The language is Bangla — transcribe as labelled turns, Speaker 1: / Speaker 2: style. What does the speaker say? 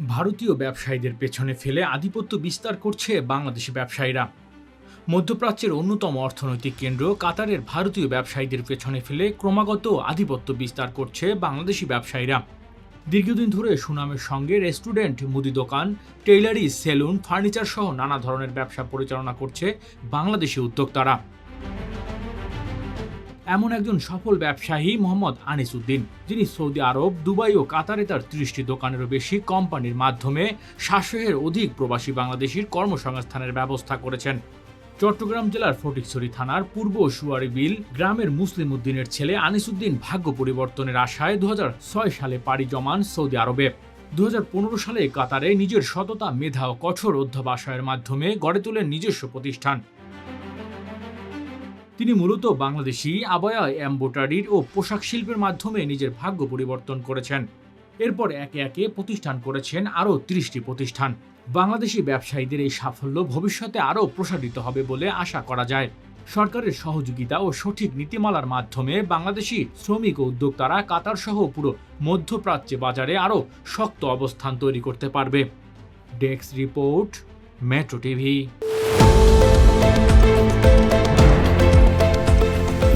Speaker 1: ভারতীয় ব্যবসায়ীদের পেছনে ফেলে আধিপত্য বিস্তার করছে বাংলাদেশি ব্যবসায়ীরা। মধ্যপ্রাচ্যের অন্যতম অর্থনৈতিক কেন্দ্র কাতারের ভারতীয় ব্যবসায়ীদের পেছনে ফেলে ক্রমাগত আধিপত্য বিস্তার করছে বাংলাদেশি ব্যবসায়ীরা। দীর্ঘদিন ধরে সুনামের সঙ্গে রেস্টুরেন্ট, মুদি দোকান, টেইলারি, সেলুন, ফার্নিচার সহ নানা ধরনের ব্যবসা পরিচালনা করছে বাংলাদেশি উদ্যোক্তারা। এমন একজন সফল ব্যবসায়ী মোহাম্মদ আনিস উদ্দিন, যিনি সৌদি আরব, দুবাই ও কাতারে তার ত্রিশটি দোকানেরও বেশি কোম্পানির মাধ্যমে সাতশোয়ের অধিক প্রবাসী বাংলাদেশির কর্মসংস্থানের ব্যবস্থা করেছেন। চট্টগ্রাম জেলার ফটিকছড়ি থানার পূর্ব সুয়ারি বিল গ্রামের মুসলিম উদ্দিনের ছেলে আনিসুদ্দিন ভাগ্য পরিবর্তনের আশায় দু হাজার ছয় সালে পাড়ি জমান সৌদি আরবে। দুহাজার পনেরো সালে কাতারে নিজের সততা, মেধা ও কঠোর অধ্যবাসয়ের মাধ্যমে গড়ে তোলেন নিজস্ব প্রতিষ্ঠান। তিনি মূলত বাংলাদেশি আবয়া এম্বোটারির ও পোশাক শিল্পের মাধ্যমে নিজের ভাগ্য পরিবর্তন করেছেন। এরপর একে একে প্রতিষ্ঠান করেছেন আরও ত্রিশটি প্রতিষ্ঠান। বাংলাদেশি ব্যবসায়ীদের এই সাফল্য ভবিষ্যতে আরও প্রসারিত হবে বলে আশা করা যায়। সরকারের সহযোগিতা ও সঠিক নীতিমালার মাধ্যমে বাংলাদেশি শ্রমিক ও উদ্যোক্তারা কাতার সহ পুরো মধ্যপ্রাচ্যে বাজারে আরও শক্ত অবস্থান তৈরি করতে পারবে। Desk report, metro TV.